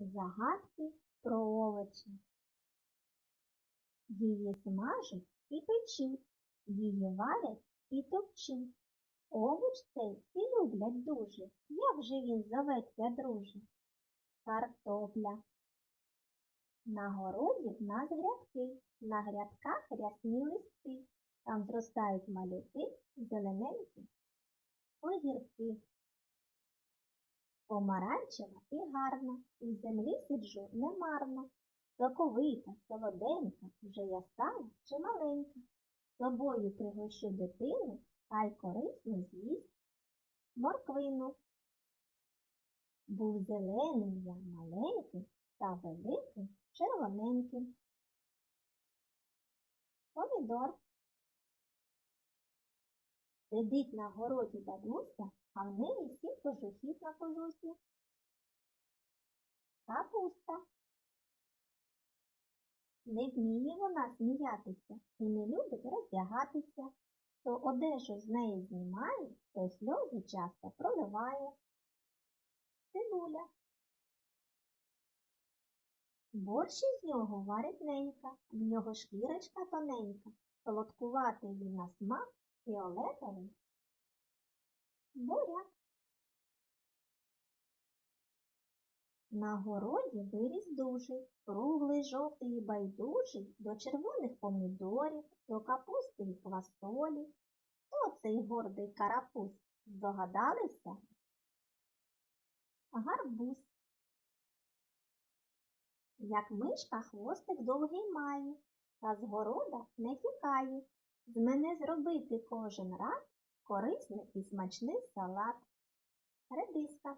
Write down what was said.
Загадки про овочі. Її смажуть і печуть, її варять і топчуть. Овоч цей всі люблять дуже. Як же він зоветься, друже? Картопля. На городі в нас грядки, на грядках рясні листи. Там зростають малюки, зелененькі, огірки. Помаранчева і гарна, у землі сиджу немарно. Соковита, солоденька, вже я стала чи маленька. Собою пригощу дитину, хай корисно з'їсть морквину. Був зеленим я маленьким та великим червоненьким. Помідор. Сидить на городі бабуся, а в неї сім кожухів на кожусі. Капуста. Не вміє вона сміятися і не любить роздягатися. То одежу з неї знімає, то сльози часто проливає. Цибуля. Борщ із нього варить ненька, в нього шкірочка тоненька, солодкуватий він на смак фіолетовий. Буряк. На городі виріс дужий, круглий, жовтий і байдужий, до червоних помідорів, до капусти і квасолі. Хто цей гордий карапуз? Здогадалися? Гарбуз. Як мишка хвостик довгий має, та з города не тікає. З мене зробити кожен раз корисний і смачний салат. Редиска.